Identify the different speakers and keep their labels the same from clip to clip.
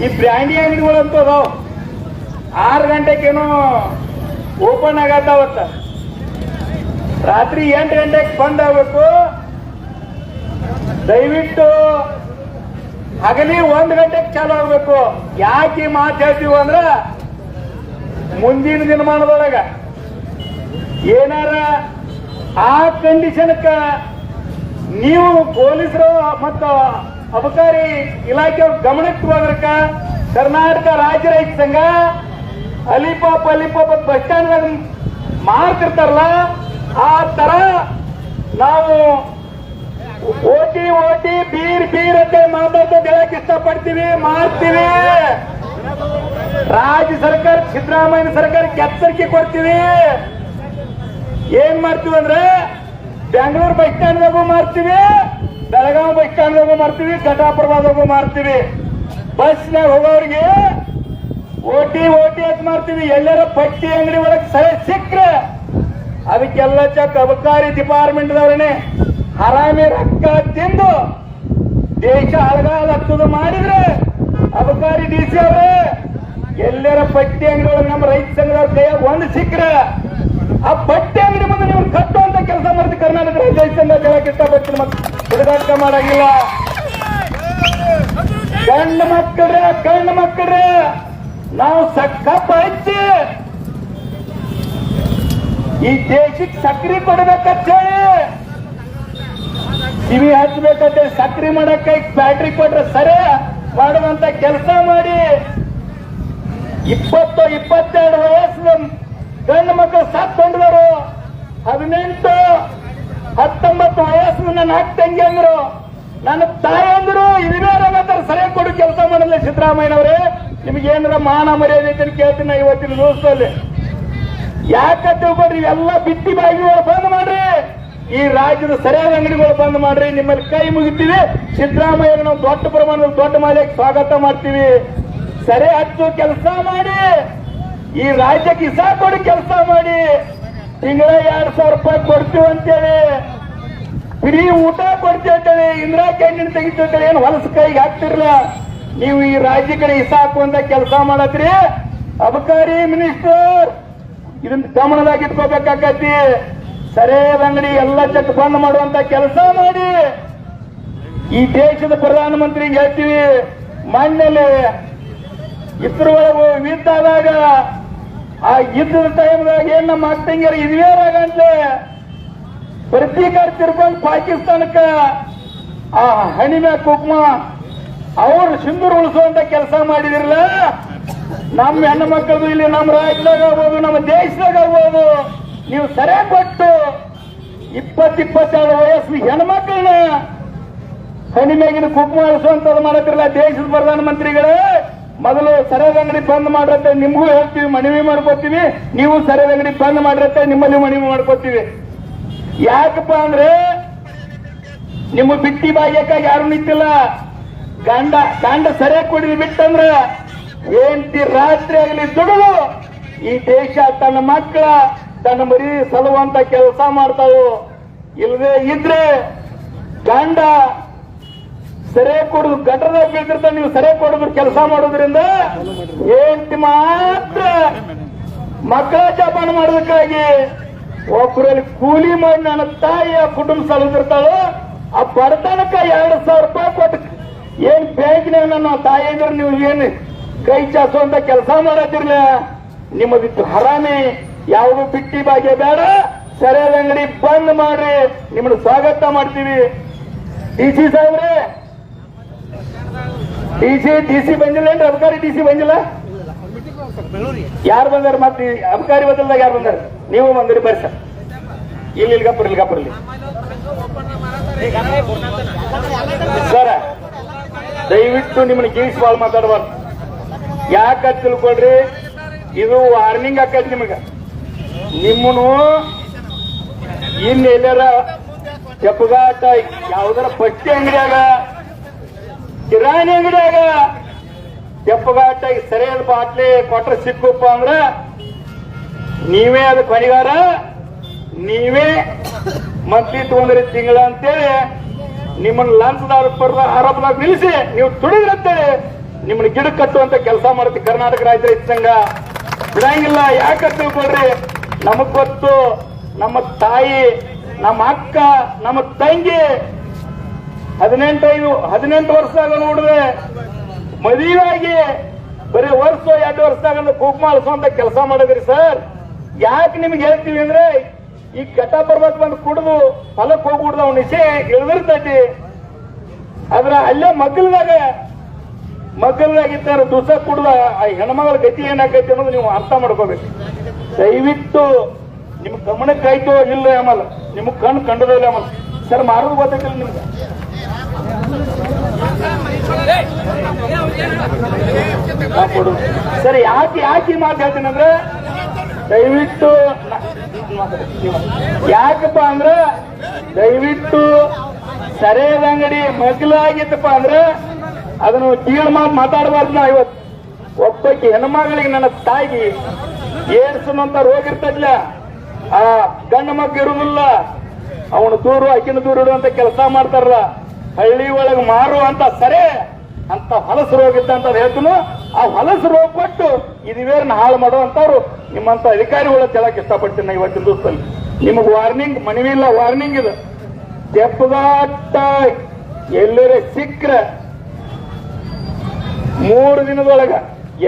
Speaker 1: ಈ ಬ್ರ್ಯಾಂಡಿ ಅಂಗಡಿಗಳು ಅಂತ ಅದಾವ. ಆರು ಗಂಟೆಗೇನೋ ಓಪನ್ ಆಗತ್ತಾವತ್ತ ರಾತ್ರಿ ಎಂಟು ಗಂಟೆಗೆ ಬಂದ್ ಆಗ್ಬೇಕು. ದಯವಿಟ್ಟು ಹಗಲಿ ಒಂದು ಗಂಟೆಗೆ ಚಾಲು ಆಗ್ಬೇಕು. ಯಾಕೆ ಈ ಅಂದ್ರ ಮುಂದಿನ ದಿನಮಾನದೊಳಗ ಏನಾರ ಆ ಕಂಡೀಷನ್ಕ ನೀವು ಪೊಲೀಸರು ಮತ್ತು ಅಬಕಾರಿ ಇಲಾಖೆ ಗಮನಕ್ಕೆ ಹೋದ್ರಕ ಕರ್ನಾಟಕ ರಾಜ್ಯ ರೈತ ಸಂಘ ಅಲಿಪಾಪ್ ಅಲಿಪಾಪ್ ಬಸ್ ಸ್ಟ್ಯಾಂಡ್ ಮಾರ್ತಿರ್ತಾರಲ್ಲ, ಆ ತರ ನಾವು ಓಟಿ ಓಟಿ, ಬೀರ್ ಬೀರ್ ಅಂತ ಮಾತಾಡ್ತಾ ಹೇಳಕ್ ಇಷ್ಟಪಡ್ತೀವಿ ಮಾಡ್ತೀವಿ ರಾಜ್ಯ ಸರ್ಕಾರ, ಸಿದ್ದರಾಮಯ್ಯ ಸರ್ಕಾರ ಎಚ್ಚರಿಕೆ ಕೊಡ್ತೀವಿ. ಏನ್ ಮಾಡ್ತೀವಿ ಅಂದ್ರೆ, ಬೆಂಗಳೂರು ಬಸ್ ಸ್ಟ್ಯಾಂಡ್ ಮಾಡ್ತೀವಿ ಬೆಳಗಾವಿ ಬಸ್ ಸ್ಟ್ಯಾಂಡ್ದಾಗೂ ಮಾಡ್ತೀವಿ ಘಟಾಪುರದಾಗೂ ಮಾಡ್ತೀವಿ. ಬಸ್ನಾಗ ಹೋಗೋರಿಗೆ ಓಟಿ ಓಟಿ ಅಂತ ಮಾಡ್ತೀವಿ. ಎಲ್ಲರ ಪಟ್ಟಿ ಅಂಗಡಿ ಒಳಗೆ ಸರಿ ಸಿಕ್ಕ್ರೆ ಅದಕ್ಕೆಲ್ಲ ಚಕ್ ಅಬಕಾರಿ ಡಿಪಾರ್ಟ್ಮೆಂಟ್ ದವರೇ ಹರಾಮಿ ರೊಕ್ಕ ತಿಂದು ದೇಶ ಹತ್ತದು ಮಾಡಿದ್ರೆ ಅಬಕಾರಿ ಡಿ ಸಿ ಅವರೇ ಎಲ್ಲರ ಪಟ್ಟಿ ಅಂಗಡಿ ಒಳಗೆ ನಮ್ಮ ರೈತ ಸಂಘದವ್ರ ಕೈಯಾಗ ಒಂದು ಸಿಕ್ಕ್ರೆ. ಆ ಪಟ್ಟಿ ಅಂಗಡಿ ಮುಂದೆ ನೀವು ಕಟ್ಟುವಂತ ಕೆಲಸ ಮಾಡ್ತೀವಿ ಕರ್ನಾಟಕ ರೈತ ಸಂಘ ಕೇಳಕ್ಕೆ ಇಷ್ಟಪಡ್ತೀನಿ ಮತ್ತೆ. ಹುಡುಗಾಟ ಮಾಡಂಗಿಲ್ಲ. ಗಂಡ ಮಕ್ಕಳ್ರೆ ಗಂಡ ಮಕ್ಕಳ್ರೆ, ನಾವು ಸಕ್ಕಪ್ಪ ಹಚ್ಚಿ. ಈ ದೇಶಕ್ಕೆ ಸಕ್ರಿ ಕೊಡ್ಬೇಕಂತ ಹೇಳಿ ಕಿವಿ ಹಚ್ಬೇಕಂತ, ಸಕ್ರಿ ಮಾಡಕ್ಕ ಬ್ಯಾಟ್ರಿ ಕೊಟ್ರೆ ಸರಿ, ಮಾಡುವಂತ ಕೆಲಸ ಮಾಡಿ. ಇಪ್ಪತ್ತು, ಇಪ್ಪತ್ತೆರಡು ವಯಸ್ಸಿನ ಗಂಡು ಮಕ್ಕಳು ಸತ್ತೊಂಡವರು ಹದಿನೆಂಟು ಹತ್ತೊಂಬತ್ತು ವಯಸ್ಸು ನನ್ನ ಅಕ್ಕ ತಂಗಿ ಅಂದ್ರು. ನನ್ನ ತಾಯಿ ಅಂದ್ರು. ಇದಿನಾರಂತಾರೆ ಸರಿಯಾಗಿ ಕೊಡು ಕೆಲಸ ಮಾಡಲ್ಲ ಸಿದ್ದರಾಮಯ್ಯನವರೇ. ನಿಮ್ಗೆ ಏನಾರ ಮಾನ ಮರ್ಯಾದೆ ಅಂತ ಕೇಳ್ತೀನಿ ಇವತ್ತಿನ ದಿವಸದಲ್ಲಿ. ಯಾಕೆ ಬರ್ರಿ ಎಲ್ಲ ಬಿತ್ತಿ ಬಾಗಿ ಬಂದ್ ಮಾಡ್ರಿ. ಈ ರಾಜ್ಯದ ಸರಿಯಾದ ಅಂಗಡಿಗಳು ಬಂದ್ ಮಾಡ್ರಿ. ನಿಮ್ಮಲ್ಲಿ ಕೈ ಮುಗಿತೀವಿ. ಸಿದ್ದರಾಮಯ್ಯ ನಾವು ದೊಡ್ಡ ಪ್ರಮಾಣದಲ್ಲಿ ದೊಡ್ಡ ಮಾಲೆಗೆ ಸ್ವಾಗತ ಮಾಡ್ತೀವಿ. ಸರಿ ಹಚ್ಚು ಕೆಲಸ ಮಾಡಿ. ಈ ರಾಜ್ಯಕ್ಕೆ ಇಸಾ ಕೊಡಿ ಕೆಲಸ ಮಾಡಿ. ತಿಂಗಳ ಎರಡ್ ಸಾವಿರ ರೂಪಾಯಿ ಕೊಡ್ತೀವಿ ಅಂತೇಳಿ. ಫ್ರೀ ಊಟ ಕೊಡ್ತೀವಿ ಅಂತೇಳಿ. ಇಂದಿರಾ ಕ್ಯಾಂಟೀನ್ ತೆಗಿತೀವಿ ಏನು ಹೊಲಸ ಕೈಗೆ ಹಾಕ್ತಿರ್ಲ. ನೀವು ಈ ರಾಜ್ಯ ಕಡೆ ಇಸಾಕು ಅಂತ ಕೆಲಸ ಮಾಡತ್ರಿ. ಅಬಕಾರಿ ಮಿನಿಸ್ಟರ್, ಇದನ್ನ ಗಮನದಾಗ ಇಟ್ಕೋಬೇಕಾಗತ್ತಿ ಸರಿಯಾದ ಅಂಗಡಿ ಎಲ್ಲ ಚೆಕ್ ಬಂದ್ ಮಾಡುವಂತ ಕೆಲಸ ಮಾಡಿ. ಈ ದೇಶದ ಪ್ರಧಾನಮಂತ್ರಿ ಹೇಳ್ತೀವಿ. ಮಣ್ಣಲ್ಲಿ ಇದ್ರೊಳಗು ಯುದ್ಧ ಆದಾಗ ಆ ಯುದ್ಧದ ಟೈಮ್ದಾಗ ಏನ್ ನಮ್ಮ ಅಕ್ಕಿಂಗರ್ ಇದೇ ರಾಗಂತೆ ಪ್ರತೀಕಾರ ತಿರ್ಕೊಂಡು ಪಾಕಿಸ್ತಾನಕ್ಕ ಆ ಹಣಿಮೆ ಕುಕ್ಮ ಅವ್ರು ಸಿಂಧೂರು ಉಳಿಸುವಂತ ಕೆಲಸ ಮಾಡಿದಿರಲ್ಲ, ನಮ್ಮ ಹೆಣ್ಣು ಮಕ್ಕಳು ಇಲ್ಲಿ ನಮ್ಮ ರಾಜ್ಯದಾಗ ಆಗ್ಬೋದು, ನಮ್ಮ ದೇಶದಾಗ ಆಗ್ಬೋದು, ನೀವು ಸರಿಯಾಗಿ ಕೊಟ್ಟು ಇಪ್ಪತ್ ಇಪ್ಪತ್ತೆರಡು ವಯಸ್ಸು ಹೆಣ್ಮಕ್ಳನ್ನ ಹಣಿಮೆಗಿನ ಕುಕ್ಮ ಉಳಿಸುವಂತದ್ದು ಮಾಡತ್ತಿರಲ್ಲ ದೇಶದ ಪ್ರಧಾನಮಂತ್ರಿಗಳೇ. ಮೊದಲು ಸರಿಯಾದ ಅಂಗಡಿ ಬಂದ್ ಮಾಡ್ರತ್ತೆ, ನಿಮ್ಗೂ ಹೇಳ್ತೀವಿ, ಮನವಿ ಮಾಡ್ಕೋತೀವಿ. ನೀವು ಸರಿಯಾದ ಅಂಗಡಿ ಬಂದ್ ಮಾಡ್ರತ್ತೆ, ನಿಮ್ಮಲ್ಲಿ ಮನವಿ ಮಾಡ್ಕೋತೀವಿ. ಯಾಕಪ್ಪ ಅಂದ್ರೆ, ನಿಮ್ಮ ಬಿಟ್ಟಿ ಬಾಗ್ಯಕ್ಕಾಗಿ ಯಾರು ನಿಂತಿಲ್ಲ. ಗಂಡ ಗಂಡ ಸರಿಯಾಗಿ ಕೊಡಿದ್ ಬಿಟ್ಟಂದ್ರ ಏನ್ತಿ ರಾತ್ರಿ ಆಗಲಿ ದುಡಿದು, ಈ ದೇಶ ತನ್ನ ಮಕ್ಕಳ, ತನ್ನ ಮರಿ ಸಲುವಂತ ಕೆಲಸ ಮಾಡ್ತಾವು. ಇಲ್ಲದೆ ಇದ್ರೆ ಗಂಡ ಸೆರೆ ಕೊಡುದು ಗಟರ ಬೇಕಿರ್ತ ನೀವು ಸರಿ ಕೊಡೋದ್ರ ಕೆಲಸ ಮಾಡೋದ್ರಿಂದ ಏಂತಿ ಮಾತ್ರ ಮಕ್ಕಳ ಜಪಾನ ಮಾಡೋದಕ್ಕಾಗಿ ಒಬ್ಬರಲ್ಲಿ ಕೂಲಿ ಮಾಡಿ ನನ್ನ ತಾಯಿಯ ಕುಟುಂಬ ಸಲುದಿರ್ತಾಳು ಆ ಬಡತನಕ್ಕ ಎರಡು ಸಾವಿರ ರೂಪಾಯಿ ಕೊಟ್ಟು ಏನ್ ಬ್ಯಾಂಕ್ನಾಗ ನನ್ನ ತಾಯಿ ಅಂದ್ರೆ ನೀವು ಏನು ಕೈ ಅಂತ ಕೆಲಸ ಮಾಡತ್ತಿರ್ಲ ನಿಮ್ಮದಿತ್ತು ಹರಾಮಿ, ಯಾವುದು ಬಿಟ್ಟಿ ಬಾಗೆ ಬೇಡ ಸರಿಯಾದ ಅಂಗಡಿ ಬಂದ್ ಮಾಡ್ರಿ, ನಿಮ್ಮನ್ನು ಸ್ವಾಗತ ಮಾಡ್ತೀವಿ. ಡಿ ಸಿ ಸಾಹೇಬ್ರೆ ಡಿ ಸಿ ಡಿ ಸಿ ಬಂದಿಲ್ಲ ಏನ್ರಿ? ಅಬಕಾರಿ ಡಿ ಸಿ ಬಂದಿಲ್ಲ? ಯಾರು ಬಂದಾರ ಮತ್ತೆ ಅಬಕಾರಿ ಬದಲ್ದಾಗ ಯಾರು ಬಂದಾರ? ನೀವು ಬಂದಿರಿ ಬರ್ರಿ ಸರ್. ಇಲ್ಲಿ ಇಲ್ಲಿ ಗಪ್ಪರ್ ಇಲ್ಲಿ ಸರ, ದಯವಿಟ್ಟು ನಿಮ್ಮನ್ನ ಗೀಸ್ ಬಾಳ್ ಮಾತಾಡಬಾರ್ದು. ಯಾಕ ತಿಳ್ಕೊಳ್ರಿ? ಇದು ವಾರ್ನಿಂಗ್ ಆಕೈತಿ ನಿಮಗ. ನಿಮ್ಮನು ಇನ್ ಕೆಪ್ಪಗಾಟ ಯಾವ್ದಾರ ಪಟ್ಟಿ ಅಂಗಡಿಯಾಗ ಕಿರಾಣಿ ಅಂಗಡಿಯಾಗ ಕೆಪ್ಪಗಾಟಾಗಿ ಸರಿಯಾದ ಬಾಟ್ಲಿ ಕೊಟ್ರೆ ಸಿಕ್ಕಪ್ಪ ಅಂದ್ರ ನೀವೇ ಅದು ಕೊನೆಗಾರ, ನೀವೇ ಮಂತ್ಲಿ ತಗೊಂಡ್ರಿ ತಿಂಗಳ ಅಂತೇಳಿ ನಿಮ್ಮನ್ನ ಲಂಚದಾರ ಆರೋಪ ಆರೋಪದಾಗ ನಿಲ್ಲಿಸಿ ನೀವು ತುಡಿದ್ರಂತೇಳಿ ನಿಮ್ಮನ್ನ ಗಿಡ ಕಟ್ಟುವಂತ ಕೆಲಸ ಮಾಡುತ್ತೆ ಕರ್ನಾಟಕ ರಾಜ್ಯ ರೈತ ಸಂಘ ಬಿಡಂಗಿಲ್ಲ, ಯಾಕೆ ತಿಳ್ಕೊಳ್ರಿ? ನಮಗ್ ಗೊತ್ತು, ನಮ್ಮ ತಾಯಿ, ನಮ್ಮ ಅಕ್ಕ, ನಮ್ಮ ತಂಗಿ ಹದಿನೆಂಟೈದು, ಹದಿನೆಂಟು ವರ್ಷದಾಗ ನೋಡಿದ್ರೆ ಮದುವೆಯಾಗಿ ಬರೀ ವರ್ಷ, ಎರಡು ವರ್ಷದಾಗ ಕುಕ್ಮ ಅಳಿಸುವಂತ ಕೆಲಸ ಮಾಡಿದ್ರಿ ಸರ್. ಯಾಕೆ ನಿಮ್ಗೆ ಹೇಳ್ತೀವಿ ಅಂದ್ರೆ ಈ ಘಟ ಪರ್ವತ್ ಬಂದು ಕುಡಿದು ಹೊಲಕ್ಕೆ ಹೋಗ್ಬಿಡ್ದು ಅವ್ನ ಇಸೆ ಇಳಿದಿರ್ತೈತಿ ಆದ್ರ ಅಲ್ಲೇ ಮಗ್ಗಲ್ದಾಗ ಮಗ್ಗಲ್ದಾಗಿರ್ತಾರ ದುಸ ಕುಡ್ದ ಆ ಹೆಣ್ಮಗಳ ಗತಿ ಏನಾಗೈತಿ ಅನ್ನೋದು ನೀವು ಅರ್ಥ ಮಾಡ್ಕೋಬೇಕು. ದಯವಿಟ್ಟು ನಿಮ್ ಗಮನಕ್ಕಾಯ್ತು ಇಲ್ಲ ಆಮೇಲೆ ನಿಮ್ಗೆ ಕಣ್ಣು ಕಂಡದಲ್ಲ ಆಮಲ್ಲ ಸರ್, ಮಾರೋದು ಗೊತ್ತಾಗಿಲ್ಲ ನಿಮ್ಗೆ. ಸರ್ ಯಾಕೆ ಯಾಕೆ ಮಾತಾಡ್ತೀನಂದ್ರೆ ದಯವಿಟ್ಟು ಯಾಕಪ್ಪ ಅಂದ್ರೆ ದಯವಿಟ್ಟು ಸರಿಯಾದ ಅಂಗಡಿ ಮಗ್ಲಾಗಿತ್ತಪ್ಪ ಅಂದ್ರೆ ಅದನ್ನು ಕೀಳು ಮಾತು ಮಾತಾಡಬಾರ್ದು ನಾ ಇವತ್ತು. ಒಬ್ಬಕ್ಕೆ ಹೆಣ್ಮಗಳಿಗೆ ನನ್ನ ತಾಯಿ ಏಡ್ಸ್ ಅಂತ ರೋಗ ಇರ್ತದ್ಲ? ಆ ಗಂಡು ಮಗ್ಗ ಇರುವುದಿಲ್ಲ ಅವನು ದೂರು ಅಕ್ಕಿನ ದೂರ ಇಡುವಂತ ಕೆಲಸ ಮಾಡ್ತಾರಲ್ಲ. ಹಳ್ಳಿ ಒಳಗೆ ಮಾರುವಂತ ಸರಿ, ಅಂತ ಹೊಲಸು ರೋಗ ಇದ್ದಂತ ಹೇಳ್ತೀನಿ, ಆ ಹೊಲಸು ರೋಗ ಕೊಟ್ಟು ಇದುವೇರನ್ನ ಹಾಳು ಮಾಡುವಂತವ್ರು ನಿಮ್ಮಂತ ಅಧಿಕಾರಿಗಳ ಕೇಳಕ್ ಇಷ್ಟಪಡ್ತೀನಿ ಇವತ್ತಿನ ದಿವಸದಲ್ಲಿ. ನಿಮಗೆ ವಾರ್ನಿಂಗ್ ಮನವಿ ಇಲ್ಲ ವಾರ್ನಿಂಗ್ ಇದು. ತೆಪ್ಪದಾಟ ಎಲ್ಲರೇ ಸಿಕ್ಕ್ರ, ಮೂರು ದಿನದೊಳಗ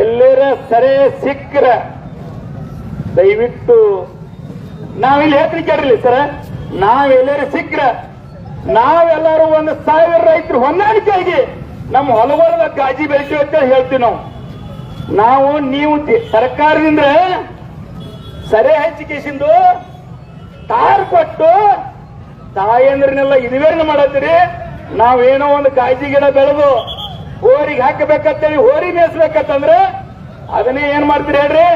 Speaker 1: ಎಲ್ಲರ ಸರೆ ಸಿಕ್ಕ್ರ. ದಯವಿಟ್ಟು ನಾವಿಲ್ಲಿ ಹೇಳ್ತೀನಿ ಕೇಳಿರ್ಲಿ ಸರ್, ನಾವೆಲ್ಲರೂ ಸಿಕ್ಕ್ರ. ನಾವೆಲ್ಲರೂ ಒಂದು ಸಾವಿರ ರೈತರು ಹೊಂದಾಣಿಕೆಯಾಗಿ ನಮ್ಮ ಹೊಲವರದ ಕಾಜಿ ಬೆಳೆಸಿವೆ ಅಂತ ಹೇಳ್ತೀವಿ ನಾವು. ನಾವು, ನೀವು ಸರ್ಕಾರದಿಂದ ಸರಿ ಹಂಚಿಕೆಸಿಂದು ತಾರ್ ಕೊಟ್ಟು ತಾಯಂದ್ರನ್ನೆಲ್ಲ ಇದುವೇನು ಮಾಡತ್ತೀರಿ? ನಾವೇನೋ ಒಂದು ಕಾಜಿ ಗಿಡ ಬೆಳೆದು ಹೋರಿಗೆ ಹಾಕಬೇಕಂತೇಳಿ ಹೋರಿ ಮೇಯಿಸ್ಬೇಕಂತಂದ್ರೆ ಅದನ್ನೇ ಏನ್ ಮಾಡ್ತೀರಿ ಹೇಳ್ರಿ?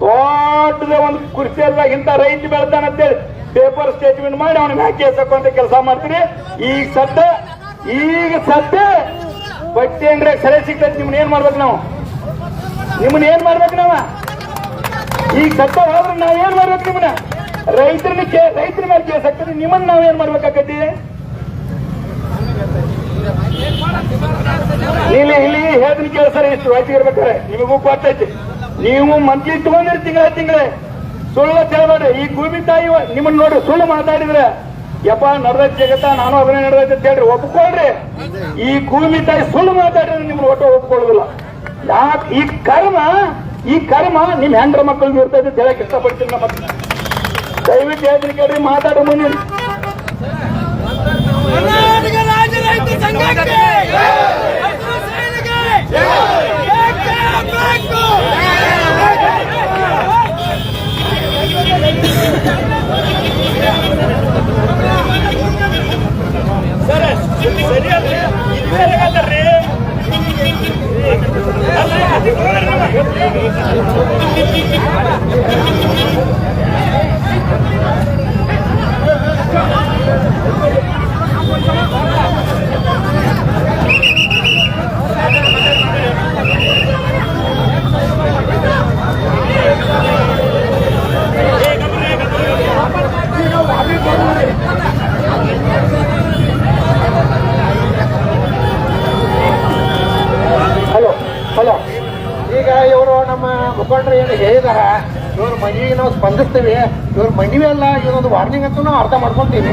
Speaker 1: ದೊಡ್ಡದ ಒಂದು ಕುರ್ಚಿಯಲ್ದಾಗ ಇಂಥ ರೈತ ಬೆಳ್ತಾನಂತೇಳಿ ಪೇಪರ್ ಸ್ಟೇಟ್ಮೆಂಟ್ ಮಾಡಿ ಅವನಿಗೆ ಹಾಕಿ ಅಂತ ಕೆಲಸ ಮಾಡ್ತೀರಿ ಈಗ ಸದ್ದ ಈಗ ಸದ್ದ ಬಟ್ಟೆ ಅಂದ್ರೆ ಸರಿ ಸಿಗ್ತೈತಿ ನಿಮ್ನ ಏನ್ ಮಾಡ್ಬೇಕು ನಾವು? ನಿಮ್ಮನ್ನ ಏನ್ ಮಾಡ್ಬೇಕು ನಾವ? ಈಗ ಸತ್ತ ಹೋದ್ರೆ ನಾವ್ ಏನ್ ಮಾಡ್ಬೇಕು ನಿಮ್ಮನ್ನ? ರೈತರನ್ನ ರೈತರ ಮೇಲೆ ಕೇಸ್ ಹಾಕ್ತದೆ ನಿಮ್ಮನ್ನ ನಾವ್ ಏನ್ ಮಾಡ್ಬೇಕಾಗತ್ತಿ ಇಲ್ಲಿ ಇಲ್ಲಿ ಹೇಳ್ತೀನಿ ಕೇಳ್ತಾರೆ ಇಷ್ಟು ವಯಸ್ಸಿಗೆ ಇರ್ಬೇಕಾರೆ. ನಿಮಗೂ ಗೊತ್ತೈತಿ. ನೀವು ಮಂತ್ಲಿ ತಗೊಂಡಿರಿ ತಿಂಗಳ ತಿಂಗಳ. ಸುಳ್ಳು ಕೇಳಬೇಡ್ರಿ ಈ ಭೂಮಿ ತಾಯಿ ನಿಮ್ಮನ್ನ ನೋಡಿ ಸುಳ್ಳು ಮಾತಾಡಿದ್ರೆ ಯಪ್ಪ ನಡೆದೈತಿ ಜಗತ್ತ ನಾನು ಅದನ್ನೇ ನಡೆದೈತಿ ಅಂತ ಹೇಳ್ರಿ. ಒಪ್ಕೊಳ್ರಿ. ಈ ಭೂಮಿ ತಾಯಿ ಸುಳ್ಳು ಮಾತಾಡಿದ್ರೆ ನಿಮ್ಗೆ ಒಟ್ಟು ಒಪ್ಕೊಳ್ಳೋದಿಲ್ಲ. ಯಾಕೆ? ಈ ಕರ್ಮ ಈ ಕರ್ಮ ನಿಮ್ ಹೆಂಡ್ರ ಮಕ್ಕಳು ಇರ್ತೈತೆ ಅಂತ ಹೇಳಕ್ ಇಷ್ಟಪಡ್ತೀನಿ ನಮ್ಮ ದಯವಿಟ್ಟು ಹೇಳ್ತೀನಿ ಕೇಳ್ರಿ ಮಾತಾಡೋ ಮುಂದೆ
Speaker 2: ಸಂಘಕ್ಕೆ ಹಸಿರು ಸೇನೆಗೆ ಬೇಕೇ ಬೇಕು.
Speaker 1: ಹಲೋ ಹಲೋ
Speaker 3: ಈಗ ಇವರು ನಮ್ಮ ಮುಖಂಡರು ಏನು ಹೇಳಿದಾರ ಇವ್ರ ಮನೆಗೆ ಇವ್ರು ಮನವಿ ಅಲ್ಲ ಇವನೊಂದು ವಾರ್ನಿಂಗ್ ಅಂತ ಅರ್ಥ ಮಾಡ್ಕೊತೀವಿ.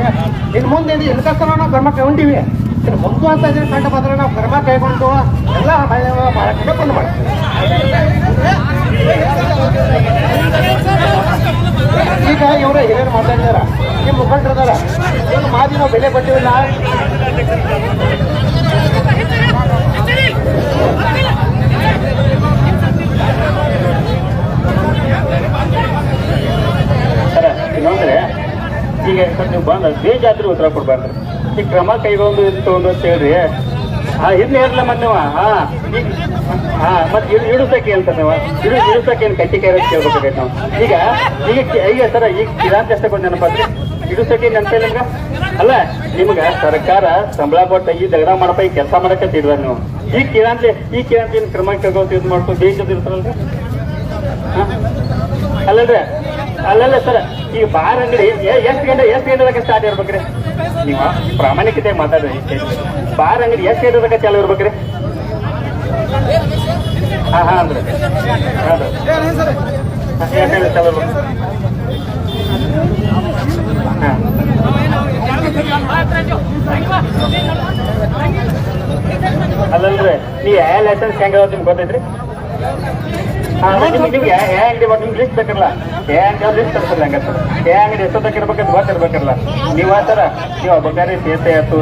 Speaker 3: ಇನ್ನು ಮುಂದೆ ಇದು ಎದಕ್ಕೂ ನಾವು ಕ್ರಮ ಕೈಗೊಂಡಿವಿ. ಇನ್ನು ಮುಂದೆ ಅಂತ ಇದ್ರೆ ಕಂಡು ಬಂದ್ರೆ ನಾವು ಕ್ರಮ ಕೈಗೊಂಡು ಎಲ್ಲ ಬಂದು ಮಾಡ್ತೀವಿ. ಈಗ ಇವರು ಹಿರಿಯರು ಮಾತಾಡಿದಾರ ನಿಮ್ಮ ಮುಖಂಡರದಾರ. ಇವ್ರ ಮಾದಿ ನಾವು ಬೆಲೆ ಕೊಟ್ಟಿವಿಲ್ಲ
Speaker 1: ಸರ ಇನ್ನೊಂದ್ರೆ ಸರ್ ನೀವು ಬಂದ ಬೇಜಾತ್ರೆ ಉತ್ತರ ಕೊಡ್ಬಾರ್ದು. ಈ ಕ್ರಮ ಕೈಗೊಂಡು ಇದು ಅಂತ ಹೇಳ್ರಿ. ಹಾ ಇನ್ನು ಹೇಳಲ್ಲ ಮತ್ತೆ ನೀವು. ಹಾ ಈಗ ಹಾ ಮತ್ತೆ ಇಡು ಇಡುಸಕ್ಕೆ ಅಂತ ನೀವು. ಇಡು ಇಡುಸಕ್ಕೆ ಏನು ಕಟ್ಟಿ ಕೈ ಕೇಳ್ಬೇಕಾಗೈತೆ ನಾವು. ಈಗ ಈಗ ಈಗ ಸರ, ಈಗ ಕಿರಾಂತ ಎಷ್ಟಕ್ಕೆ ನೆನಪಾತ್ರಿ. ಇಡುಸಕ್ಕೆ ನೆನಪೇ ನಿಮ್ಗೆ? ಅಲ್ಲ, ನಿಮ್ಗೆ ಸರ್ಕಾರ ಸಂಬಳ ಕೊಟ್ಟ ಈ ದಗಡ ಮಾಡಪ್ಪ, ಈ ಕೆಲಸ ಮಾಡಕ್ಕೆ ತಿಳ್ದ ನೀವು. ಈ ಕಿರಾಂತಿ ಈ ಕಿರಾಂತಿ ಏನು ಕ್ರಮ ಕೈಗೊಂಡು ಇದು ಮಾಡ್ಕೊಂಡು ಬೇಜಾದ್? ಅಲ್ಲಲ್ರಿ? ಅಲ್ಲಲ್ಲ ಸರ್, ಈ ಬಾರ್ ಅಂಗಡಿ ಎಷ್ಟು ಗಂಟೆ ಎಷ್ಟು ಗಂಟೆದಾಗ ಸ್ಟಾರ್ಟ್ ಇರ್ಬೇಕ್ರಿ? ನೀವು ಪ್ರಾಮಾಣಿಕತೆ ಮಾತಾಡ್ರಿ ಬಾರ್ ಅಂಗಡಿ ಎಷ್ಟು ಗಂಟೆದಾಗ ಚಾಲು ಇರ್ಬೇಕ್ರಿ?
Speaker 4: ಹಾ ಹಾ, ಅಂದ್ರೆ. ಹಾ. ಅಲ್ಲಲ್ರಿ ನೀ ಯಾವ ಲೈಸೆನ್ಸ್ ಹೆಂಗ ನಿಮ್ಗೆ ಗೊತ್ತೈತ್ರಿ? ನಿಮ್ಗೆ ಅಂಗಡಿ ಲಿಸ್ಟ್ ಬೇಕಲ್ಲ? ಅಂಗಡಿ ಲಿಸ್ಟ್ ಗೊತ್ತಿರ್ಬೇಕಲ್ಲ? ನೀವು ಆ ಸೇಸೆ ಆಯ್ತು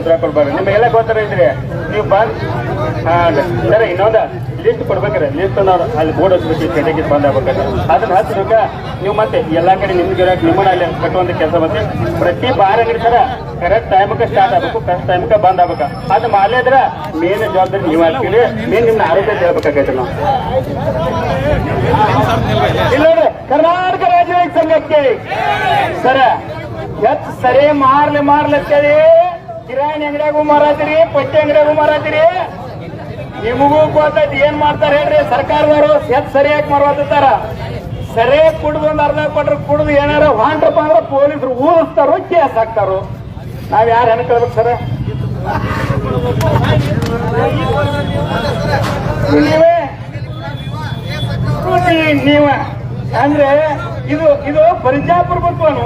Speaker 4: ಉತ್ತರ ಕೊಡ್ಬಾರ್ದು. ನಿಮಗೆಲ್ಲ ಗೊತ್ತಾರ ಇದ್ರಿ ನೀವು ಬಂದ್ ಹಾ ಸರ, ಇನ್ನೊಂದ? ಲಿಸ್ಟ್ ಕೊಡ್ಬೇಕಾರೆ ಲಿಸ್ಟ್ ಅನ್ನೋರು ಅಲ್ಲಿ ಬೋರ್ಡ್ ಹಚ್ಬೇಕು ಕಡೆಗೆ ಬಂದ್ ಆಗ್ಬೇಕಾದ್ರೆ. ಅದನ್ನ ಹಚ್ಚಿದಾಗ ನೀವು ಮತ್ತೆ ಎಲ್ಲ ಕಡೆ ನಿಮ್ಗೆ ಇರಕ್ ನಿಮ್ಮನ್ನ ಅಲ್ಲಿ ಕಟ್ಟುವಂತ ಕೆಲಸ ಮತ್ತೆ ಪ್ರತಿ ಬಾರ್ ಅಂಗಡಿ ಕರೆಕ್ಟ್ ಟೈಮಕ್ಕೆ ಸ್ಟಾರ್ಟ್ ಆಗ್ಬೇಕು, ಕರೆಕ್ಟ್ ಟೈಮಕ್ಕೆ ಬಂದ್ ಆಗ್ಬೇಕು. ಅದು ಮಾಡ್ಲಿದ್ರ ಮೇನ್ ಜವಾಬ್ದಾರಿ ನೀವು ಹಾಕ್ತೀರಿ ಮೇನ್ ನಿಮ್ನ ಆರೋಗ್ಯ ಹೇಳ್ಬೇಕಾಗೈತೆ ನಾವು. ಇಲ್ಲ ಕರ್ನಾಟಕ ರಾಜ್ಯ ಸಂಘಕ್ಕೆ ಸರ, ಎತ್ ಸರಿ ಮಾರ್ಲಿ ಅಂತೇಳಿ ಕಿರಾಣಿ ಅಂಗಡಿಯಾಗೂ ಮಾರಾತಿರಿ ಪಟ್ಟಿ ಅಂಗಡಿಯಾಗೂ ಮಾರಾತಿರಿ ನಿಮಗೂ ಗೊತ್ತೈತಿ ಏನ್ ಮಾಡ್ತಾರೆ ಹೇಳ್ರಿ? ಸರ್ಕಾರದವರು ಎತ್ ಸರಿಯಾಗಿ ಮಾಡ್ತಾರ ಸರಿಯಾಗಿ ಕುಡಿದು ಒಂದು ಅರ್ಧ ಕೊಟ್ರೆ ಕುಡಿದು ಏನಾರ ಹೊಂಟ್ರಪ್ಪ ಅಂದ್ರೆ ಪೊಲೀಸರು ಊದಿಸ್ತಾರೋ, ಕೇಸ್ ಹಾಕ್ತಾರೋ? ನಾವ್ ಯಾರು ಹೆಣ್ಕೊಳ್ಬೇಕು ಸರ? ನೀವೇ? ನೀವ? ಅಂದ್ರೆ ಇದು ಇದು ಪ್ರಜಾಪ್ರಭುತ್ವನು